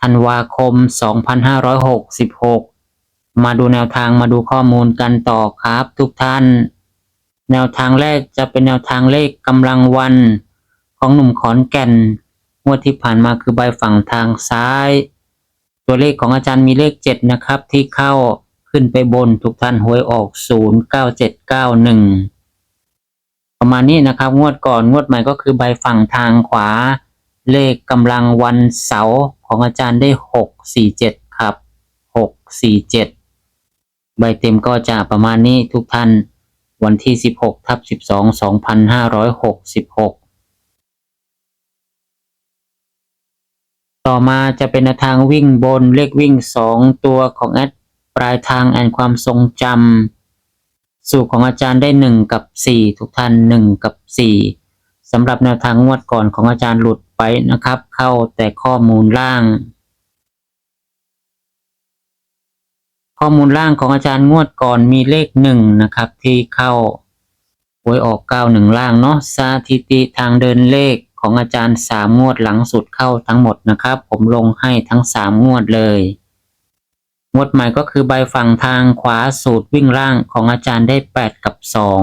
ธันวาคม 2566 มาดูแนวทางมาดูข้อมูลกันต่อครับทุกท่าน แนวทางแรกจะเป็นแนวทางเลขกำลังวัน ของหนุ่มขอนแก่นงวดที่ผ่านมาคือใบฝั่งทางซ้าย ตัวเลขของอาจารย์มีเลข 7 นะครับที่เข้าขึ้นไปบนทุกท่านหวยออก 09791 ประมาณนี้นะครับ งวดก่อนงวดใหม่ก็คือใบฝั่งทางขวา เลขกำลังวันเสาร์ของอาจารย์ได้หกสี่เจ็ดครับหกสี่เจ็ดใบเต็มก็จะประมาณนี้ทุกท่านวันที่สิบหกทับสิบสองสองพันห้าร้อยหกสิบหกต่อมาจะเป็นแนวทางวิ่งบนเลขวิ่งสองตัวของแอดปลายทางแอนความทรงจำสูตรของอาจารย์ได้หนึ่งกับสี่ทุกท่านหนึ่งกับสี่สำหรับแนวทางงวดก่อนของอาจารย์หลุด ไปนะครับ เข้าแต่ข้อมูลล่าง ข้อมูลล่างของอาจารย์งวดก่อนมีเลขหนึ่งนะครับ ที่เข้าหวยออกเก้าหนึ่งล่างเนาะสถิติทางเดินเลขของอาจารย์สามงวดหลังสุดเข้าทั้งหมดนะครับ ผมลงให้ทั้งสามงวดเลยงวดใหม่ก็คือใบฝั่งทางขวาสูตรวิ่งล่างของอาจารย์ได้แปดกับสอง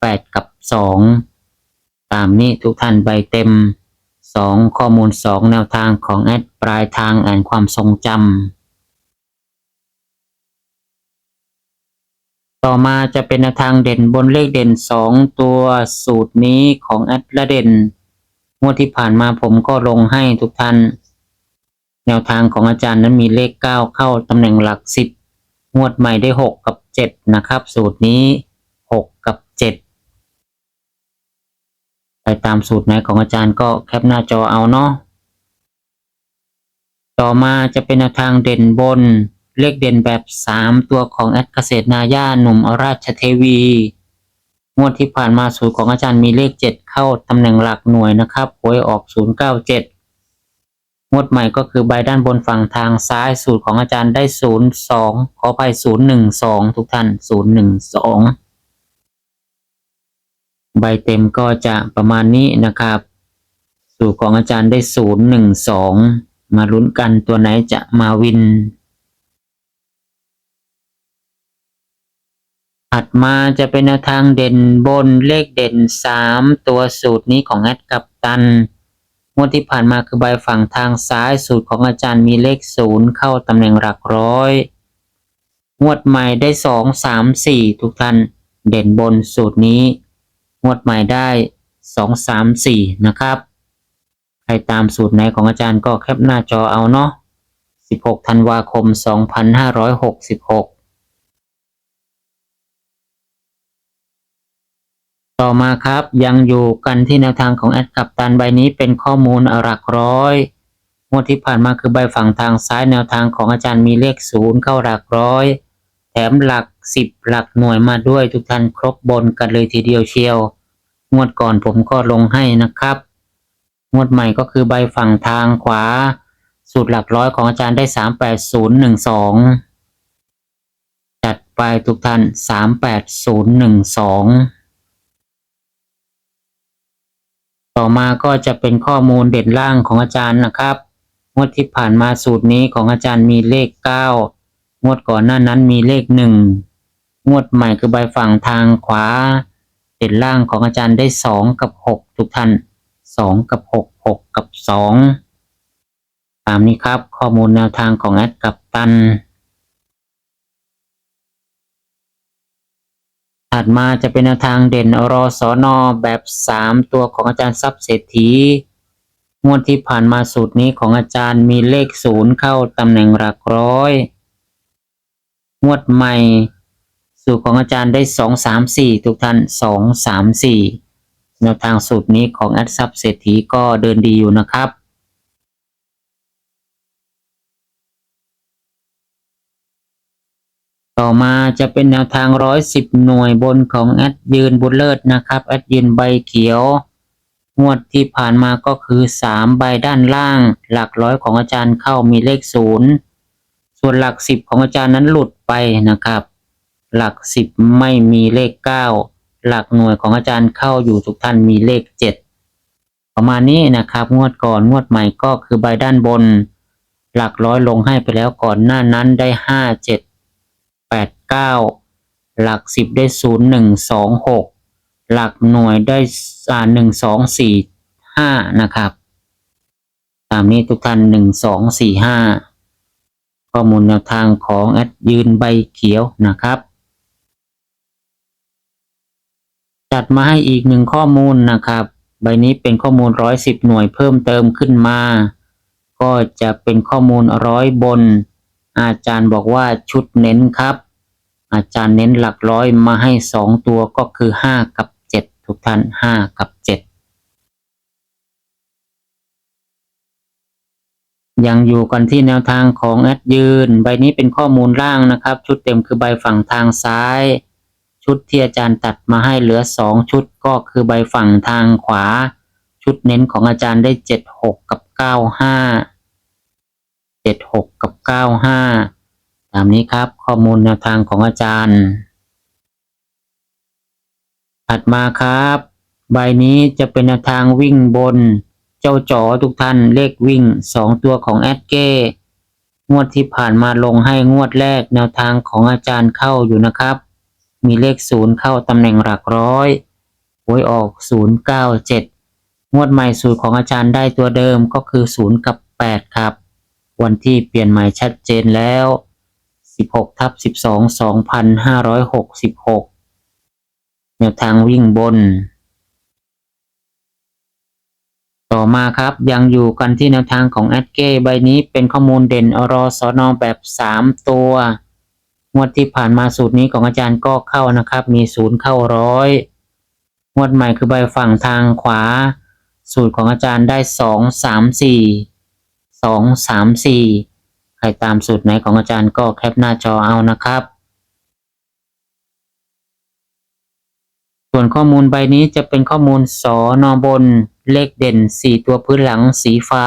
แปดกับสองตามนี้ทุกท่านใบเต็ม สองข้อมูลสองแนวทางของแอดปลายทางอ่านความทรงจำต่อมาจะเป็นแนวทางเด่นบนเลขเด่นสองตัวสูตรนี้ของแอดละเด่นงวดที่ผ่านมาผมก็ลงให้ทุกท่าน แนวทางของอาจารย์นั้นมีเลขเก้าเข้าตำแหน่งหลักสิบงวดใหม่ได้หกกับเจ็ดนะครับ สูตรนี้หกกับ ตามสูตรไหนของอาจารย์ก็แคปหน้าจอเอาเนาะต่อมาจะเป็นแนวทางเด่นบน เลขเด่นแบบสามตัวของแอดเกษตรนาย่าหนุ่มอราชเทวี งวดที่ผ่านมาสูตรของอาจารย์มีเลขเจ็ดเข้าตำแหน่งหลักหน่วยนะครับหวยออกศูนย์เก้าเจ็ดงวดใหม่ก็คือใบด้านบนฝั่งทางซ้ายสูตรของอาจารย์ได้ศูนย์สองขอไปศูนย์หนึ่งสองทุกท่านศูนย์หนึ่งสอง ใบเต็มก็จะประมาณนี้นะครับ สูตรของอาจารย์ได้ศูนย์หนึ่งสองมาลุ้นกันตัวไหนจะมาวิน ถัดมาจะเป็นทางเด่นบนเลขเด่นสามตัวสูตรนี้ของแอดกับตันงวดที่ผ่านมาคือใบฝั่งทางซ้ายสูตรของอาจารย์มีเลขศูนย์เข้าตำแหน่งหลักร้อย งวดใหม่ได้สองสามสี่ทุกท่านเด่นบนสูตรนี้ งวดใหม่ได้สองสามสี่นะครับ ใครตามสูตรไหนของอาจารย์ก็แคปหน้าจอเอาเนาะสิบหกธันวาคมสองพันห้าร้อยหกสิบหกต่อมาครับยังอยู่กันที่แนวทางของแอดกับตันใบนี้เป็นข้อมูลหลักร้อยงวดที่ผ่านมาคือใบฝั่งทางซ้ายแนวทางของอาจารย์มีเลขศูนย์เข้าหลักร้อย แถมหลัก สิบหลักหน่วยมาด้วยทุกท่านครบบนกันเลยทีเดียวเชียว งวดก่อนผมก็ลงให้นะครับ งวดใหม่ก็คือใบฝั่งทางขวา สูตรหลักร้อยของอาจารย์ได้สามแปดศูนย์หนึ่งสองจัดไปทุกท่านสามแปดศูนย์หนึ่งสองต่อมาก็จะเป็นข้อมูลเด่นล่างของอาจารย์นะครับ งวดที่ผ่านมาสูตรนี้ของอาจารย์มีเลขเก้างวดก่อนหน้านั้นมีเลขหนึ่ งวดใหม่คือใบฝั่งทางขวา เด่นล่างของอาจารย์ได้สองกับหกทุกท่านสองกับหกหกกับสองตามนี้ครับข้อมูลแนวทางของแอดกับตัน ถัดมาจะเป็นแนวทางเด่นรอสอนอแบบสามตัวของอาจารย์ทรัพย์เศรษฐีงวดที่ผ่านมาสูตรนี้ของอาจารย์มีเลขศูนย์เข้าตำแหน่งหลักร้อย งวดใหม่ สูตรของอาจารย์ได้สองสามสี่ทุกท่านสองสามสี่แนวทางสูตรนี้ของแอดซับเศรษฐีก็เดินดีอยู่นะครับต่อมาจะเป็นแนวทางร้อยสิบหน่วยบนของแอดยืนบุญเลิศนะครับแอดยืนใบเขียว งวดที่ผ่านมาก็คือสามใบด้านล่าง หลักร้อยของอาจารย์เข้ามีเลขศูนย์ส่วนหลักสิบของอาจารย์นั้นหลุดไปนะครับ หลักสิบไม่มีเลขเก้าหลักหน่วยของอาจารย์เข้าอยู่ทุกท่านมีเลขเจ็ดประมาณนี้นะครับ งวดก่อนงวดใหม่ก็คือใบด้านบน หลักร้อยลงให้ไปแล้วก่อนหน้านั้นได้ห้าเจ็ดแปดเก้าหลักสิบได้ศูนย์หนึ่งสองหกหลักหน่วยได้อ่าหนึ่งสองสี่ห้านะครับ ตามนี้ทุกท่านหนึ่งสองสี่ห้าข้อมูลแนวทางของแอดยืนใบเขียวนะครับ จัดมาให้อีกหนึ่งข้อมูลนะครับ ใบนี้เป็นข้อมูลร้อยสิบหน่วยเพิ่มเติมขึ้นมา ก็จะเป็นข้อมูลร้อยบน อาจารย์บอกว่าชุดเน้นครับ อาจารย์เน้นหลักร้อยมาให้สองตัวก็คือห้ากับเจ็ดทุกท่านห้ากับเจ็ดยังอยู่กันที่แนวทางของแอดยืน ใบนี้เป็นข้อมูลล่างนะครับ ชุดเต็มคือใบฝั่งทางซ้าย ชุดที่อาจารย์ตัดมาให้เหลือสองชุดก็คือใบฝั่งทางขวา ชุดเน้นของอาจารย์ได้เจ็ดหกกับเก้าห้าเจ็ดหกกับเก้าห้าตามนี้ครับข้อมูลแนวทางของอาจารย์ ถัดมาครับ ใบนี้จะเป็นแนวทางวิ่งบน เจ้าจ๋อทุกท่านเลขวิ่งสองตัวของแอดเก้งวดที่ผ่านมาลงให้งวดแรกแนวทางของอาจารย์เข้าอยู่นะครับ มีเลขศูนย์เข้าตำแหน่งหลักร้อยหวยออกศูนย์เก้าเจ็ดงวดใหม่สูตรของอาจารย์ได้ตัวเดิมก็คือศูนย์กับแปดครับ วันที่เปลี่ยนใหม่ชัดเจนแล้ว 16ทับ12 2566 แนวทางวิ่งบน ต่อมาครับยังอยู่กันที่แนวทางของแอดเก้ใบนี้เป็นข้อมูลเด่นอรสอนอแบบ 3 ตัว งวดที่ผ่านมาสูตรนี้ของอาจารย์ก็เข้านะครับ มีศูนย์เข้าร้อยงวดใหม่คือใบฝั่งทางขวา สูตรของอาจารย์ได้2 3 4 2 3 4ใครตามสูตรไหนของอาจารย์ก็แคปหน้าจอเอานะครับ ส่วนข้อมูลใบนี้จะเป็นข้อมูลสอนอบนเลขเด่น 4 ตัวพื้นหลังสีฟ้า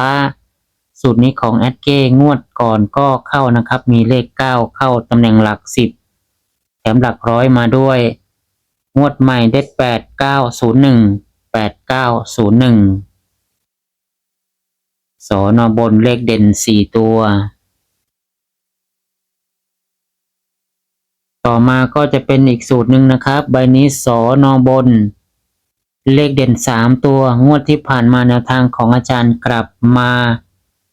สูตรนี้ของแอดเก้งวดก่อนก็เข้านะครับ มีเลข 9 เข้าตำแหน่งหลัก 10 แถมหลักร้อยมาด้วย งวดใหม่ได้ 8 9 0 1 8 9 0 1 สอนอบนเลขเด่น 4 ตัว ต่อมาก็จะเป็นอีกสูตรหนึ่งนะครับ ใบนี้สอนอบนเลขเด่นสามตัว งวดที่ผ่านมาแนวทางของอาจารย์กลับมา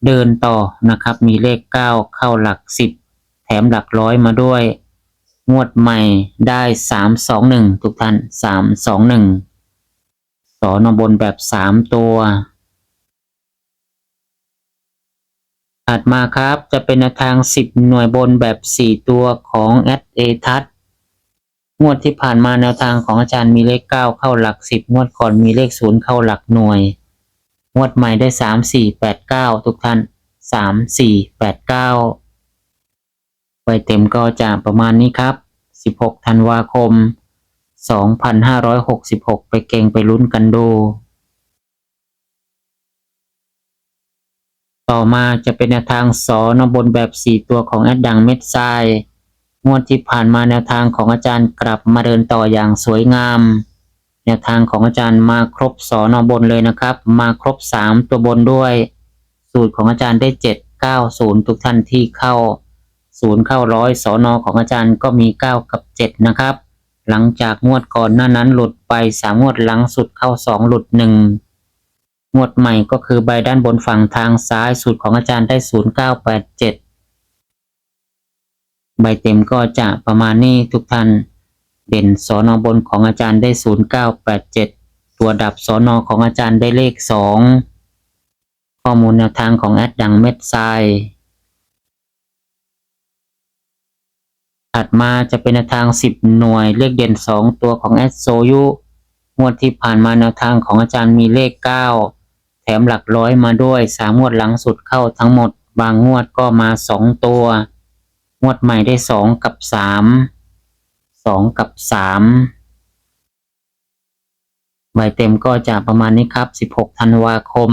เดินต่อนะครับ มีเลขเก้าเข้าหลักสิบแถมหลักร้อยมาด้วย งวดใหม่ได้สามสองหนึ่งทุกท่านสามสองหนึ่งสอนบนแบบสามตัวถัดมาครับจะเป็นแนวทาง 10 หน่วยบนแบบ 4 ตัวของแอดเอทัศงวดที่ผ่านมาแนวทางของอาจารย์มีเลข 9 เข้าหลัก 10 งวดก่อนมีเลข 0 เข้าหลักหน่วย งวดใหม่ได้3 4 8 9ทุกท่าน3 4 8 9ไว้เต็มก็จะประมาณนี้ครับ16ธันวาคม2566ไปเก่งไปลุ้นกันดู ต่อมาจะเป็นแนวทางสอนบนแบบ4ตัวของแอดดังเม็ดทรายงวดที่ผ่านมาแนวทางของอาจารย์กลับมาเดินต่ออย่างสวยงาม แนวทางของอาจารย์มาครบสอนอบนเลยนะครับ มาครบ 3 ตัวบนด้วย สูตรของอาจารย์ได้ 7 9 0 ทุกท่านที่เข้า0เข้าร้อยสอนอของอาจารย์ก็มี 9 กับ 7 นะครับ หลังจากงวดก่อนหน้านั้นหลุดไป 3 งวดหลังสุดเข้า 2 หลุด 1 งวดใหม่ก็คือใบด้านบนฝั่งทางซ้ายสูตรของอาจารย์ได้ 0987 ใบเต็มก็จะประมาณนี้ทุกท่าน เด่นสอนอบนของอาจารย์ได้ 0987 ตัวดับสอนอของอาจารย์ได้เลข 2 ข้อมูลแนวทางของแอดดังเม็ดทรายถัดมาจะเป็นแนวทาง 10 หน่วย เลขเด่น 2 ตัวของแอดโซยุงวดที่ผ่านมาแนวทางของอาจารย์มีเลข 9 แถมหลักร้อยมาด้วยสามงวดหลังสุดเข้าทั้งหมด บางงวดก็มาสองตัว งวดใหม่ได้สองกับสาม สองกับสามใบเต็มก็จะประมาณนี้ครับสิบหกธันวาคม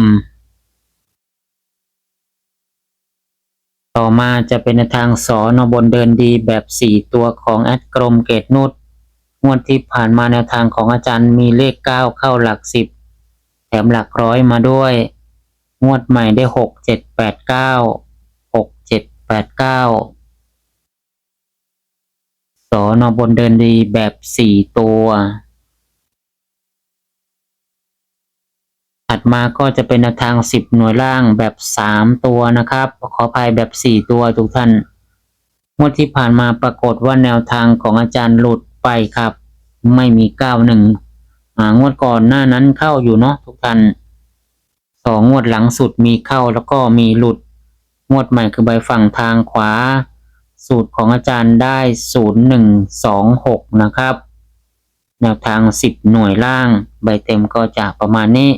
ต่อมาจะเป็นทางสอนบนเดินดีแบบสี่ตัวของแอดกรมเกตนุชงวดที่ผ่านมาแนวทางของอาจารย์มีเลขเก้าเข้าหลักสิบแถมหลักร้อยมาด้วย งวดใหม่ได้หกเจ็ดแปดเก้าหกเจ็ดแปดเก้า สอนบนเดินดีแบบสี่ตัว ถัดมาก็จะเป็นแนวทางสิบหน่วยล่างแบบสามตัวนะครับ ขออภัยแบบสี่ตัวทุกท่านงวดที่ผ่านมาปรากฏว่าแนวทางของอาจารย์หลุดไปครับ ไม่มีเก้าหนึ่งงวดก่อนหน้านั้นเข้าอยู่เนาะทุกท่านสองงวดหลังสุดมีเข้าแล้วก็มีหลุด งวดใหม่คือใบฝั่งทางขวา สูตรของอาจารย์ได้ศูนย์หนึ่งสองหกนะครับ แนวทางสิบหน่วยล่าง ใบเต็มก็จะประมาณนี้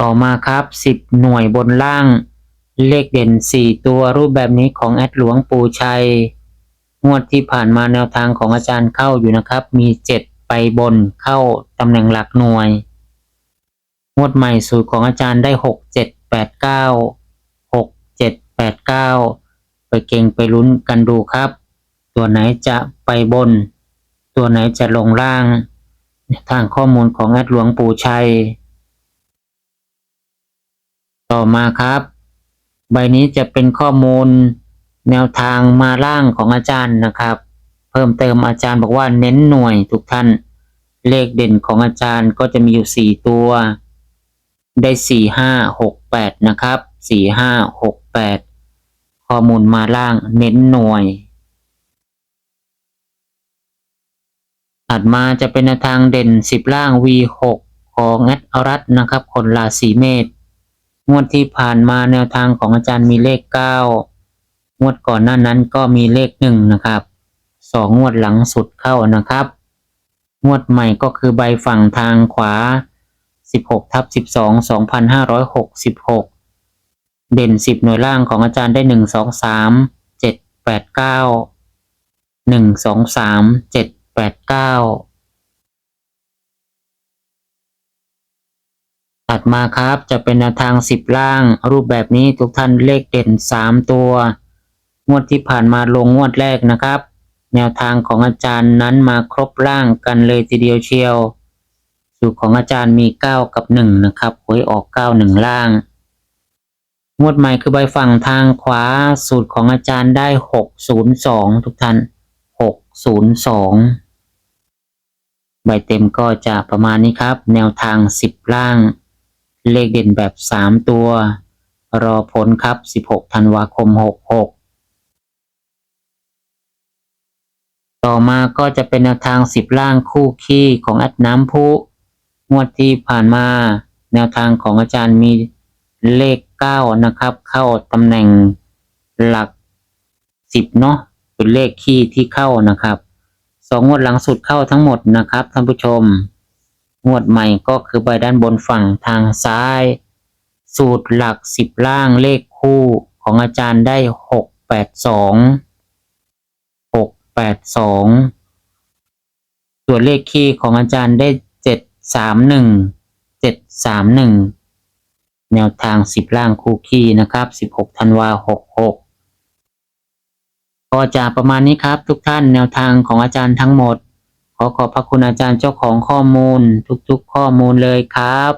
ต่อมาครับสิบหน่วยบนล่าง เลขเด่นสี่ตัวรูปแบบนี้ของแอดหลวงปูชัย งวดที่ผ่านมาแนวทางของอาจารย์เข้าอยู่นะครับ มีเจ็ดไปบนเข้าตำแหน่งหลักหน่วย งวดใหม่สูตรของอาจารย์ได้หกเจ็ เจ็ดแปดเก้าไปเก่งไปลุ้นกันดูครับ ตัวไหนจะไปบน ตัวไหนจะลงล่าง ทางข้อมูลของแอดหลวงปู่ชัย ต่อมาครับ ใบนี้จะเป็นข้อมูลแนวทางมาล่างของอาจารย์นะครับ เพิ่มเติมอาจารย์บอกว่าเน้นหน่วยทุกท่าน เลขเด่นของอาจารย์ก็จะมีอยู่สี่ตัวได้สี่ห้าหกแปดนะครับสี่ห้า หกแปดข้อมูลมาล่างเน้นหน่วย ถัดมาจะเป็นแนวทางเด่นสิบล่าง V6 ของแอดอรัตนะครับ คนราศีเมษงวดที่ผ่านมาแนวทางของอาจารย์มีเลขเก้างวดก่อนหน้านั้นก็มีเลขหนึ่งนะครับสองงวดหลังสุดเข้านะครับ งวดใหม่ก็คือใบฝั่งทางขวา 16ทับ12 2566 เด่น10หน่วยล่างของอาจารย์ได้1 2 3 7 8 9 1 2 3 7 8 9ถัดมาครับจะเป็นแนวทาง10ล่าง รูปแบบนี้ทุกท่านเลขเด่น3ตัว งวดที่ผ่านมาลงงวดแรกนะครับ แนวทางของอาจารย์นั้นมาครบล่างกันเลยทีเดียวเชียว สูตรของอาจารย์มี 9 กับ 1 นะครับหวยออก 9 1 ล่าง งวดใหม่คือใบฝั่งทางขวาสูตรของอาจารย์ได้602ทุกท่าน602ใบเต็มก็จะประมาณนี้ครับ แนวทาง10ล่าง เลขเด่นแบบ3ตัว รอผลครับ16ธันวาคม66ต่อมาก็จะเป็นแนวทาง10ล่างคู่ขี้ของแอดน้ำพุงวดที่ผ่านมา แนวทางของอาจารย์มีเลข 9นะครับ เข้าตำแหน่งหลัก10เนาะเป็นเลขขี้ที่เข้านะครับสองงวดหลังสุดเข้าทั้งหมดนะครับท่านผู้ชม งวดใหม่ก็คือใบด้านบนฝั่งทางซ้าย สูตรหลัก10ล่างเลขคู่ของอาจารย์ได้6 8 2 6 8 2ส่วนเลขคีย์ของอาจารย์ได้7 3 1 7 3 1 แนวทาง10ล่างคู่ขี้นะครับ16ธันวา66ก็จะประมาณนี้ครับ ทุกท่านแนวทางของอาจารย์ทั้งหมด ขอขอบพระคุณอาจารย์เจ้าของข้อมูล ทุกๆ ข้อมูลเลยครับ